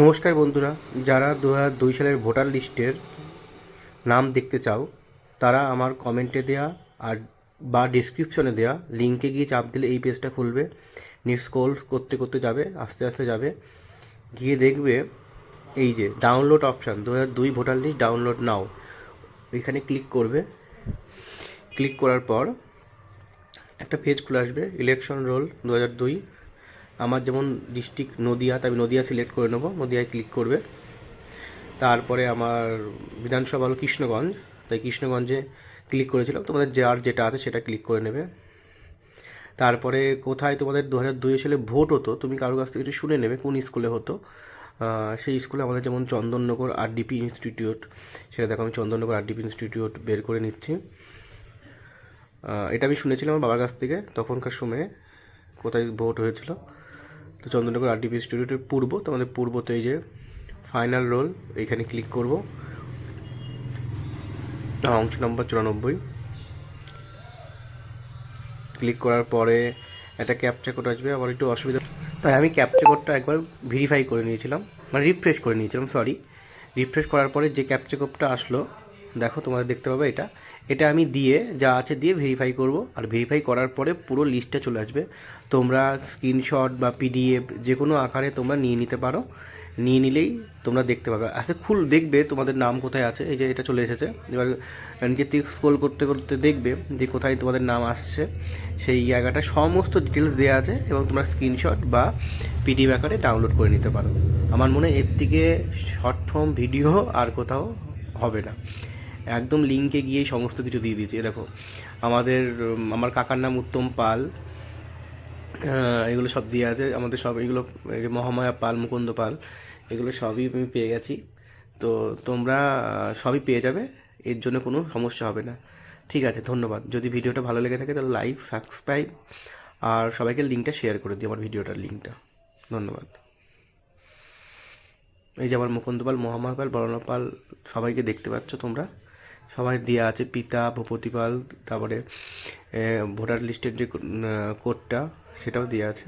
নমস্কার বন্ধুরা, যারা দু দুই সালের ভোটার লিস্টের নাম দেখতে চাও, তারা আমার কমেন্টে দেয়া আর বা ডিসক্রিপশনে দেয়া লিঙ্কে গিয়ে চাপ দিলে এই পেজটা খুলবে। নেট স্ক্রোল করতে করতে যাবে, আস্তে আস্তে যাবে। গিয়ে দেখবে এই যে ডাউনলোড অপশান দু দুই ভোটার লিস্ট ডাউনলোড নাও এখানে ক্লিক করবে। ক্লিক করার পর একটা পেজ খুলে আসবে ইলেকশন রোল দু দুই। আমার যেমন ডিস্ট্রিক্ট নদিয়া তাই আমি নদিয়া সিলেক্ট করে নেব, নদিয়ায় ক্লিক করবে। তারপরে আমার বিধানসভা হলো কৃষ্ণগঞ্জ, তাই কৃষ্ণগঞ্জে ক্লিক করেছিলাম। তোমাদের যার যেটা আছে সেটা ক্লিক করে নেবে। তারপরে কোথায় তোমাদের দু হাজার দুই সালে ভোট হতো, তুমি কারোর কাছ থেকে একটু শুনে নেবে কোন স্কুলে হতো। সেই স্কুলে আমাদের যেমন চন্দননগর আরডিপি ইনস্টিটিউট সেটা দেখো আমি চন্দননগর আরডিপি ইনস্টিটিউট বের করে নিচ্ছি। এটা আমি শুনেছিলাম আমার বাবার কাছ থেকে তখনকার সময়ে, কোথায় ভোট হয়েছিল। তো চন্দ্রনগর আরডিপি ইনস্টিটিউটের পূর্ব, তো আমাদের পূর্বতে এই যে ফাইনাল রোল এইখানে ক্লিক করব। অংশ নম্বর চুরানব্বই। ক্লিক করার পরে একটা ক্যাপচা কোড আসবে আমার একটু অসুবিধা। তাই আমি ক্যাপচা কোডটা একবার ভেরিফাই করে নিয়েছিলাম মানে রিফ্রেশ করে নিয়েছিলাম সরি রিফ্রেশ করার পরে যে ক্যাপচা কোডটা আসলো দেখো তোমাদের দেখতে পাবে এটা। এটা আমি দিয়ে যা আছে দিয়ে ভেরিফাই করব। আর ভেরিফাই করার পরে পুরো লিস্টে চলে আসবে। তোমরা স্ক্রিনশট বা পিডিএফ যে কোনো আকারে তোমরা নিয়ে নিতে পারো। নিয়ে নিলেই তোমরা দেখতে পাবে। আচ্ছা খুল দেখবে তোমাদের নাম কোথায় আছে। এই যে এটা চলে এসেছে। এবার নিজের থেকে স্ক্রোল করতে করতে দেখবে যে কোথায় তোমাদের নাম আসছে। সেই জায়গাটা সমস্ত ডিটেলস দেওয়া আছে এবং তোমরা স্ক্রিনশট বা পিডিএফ আকারে ডাউনলোড করে নিতে পারো। আমার মনে হয় এর থেকে শর্ট ফর্ম ভিডিও আর কোথাও হবে না। একদম লিঙ্কে গিয়ে সমস্ত কিছু দিয়ে দিয়েছি। দেখো, আমাদের, আমার কাকার নাম উত্তম পাল এগুলো সব দিয়ে আছে। আমাদের সব এগুলো মহামায়া পাল, মুকুন্দ পাল, এগুলো সবই আমি পেয়ে গেছি। তো তোমরা সবই পেয়ে যাবে, এর জন্য কোনো সমস্যা হবে না। ঠিক আছে, ধন্যবাদ। যদি ভিডিওটা ভালো লেগে থাকে, তাহলে লাইক সাবস্ক্রাইব আর সবাইকে লিঙ্কটা শেয়ার করে দিই আমার ভিডিওটার লিঙ্কটা ধন্যবাদ। এই যে আমার মুকুন্দ পাল, মহামায়া পাল, বরণা পাল, সবাইকে দেখতে পাচ্ছ তোমরা। সবাই দেওয়া আছে পিতা ভূপতিপাল তারপরে ভোটার লিস্টের যে কোডটা সেটাও দেওয়া আছে।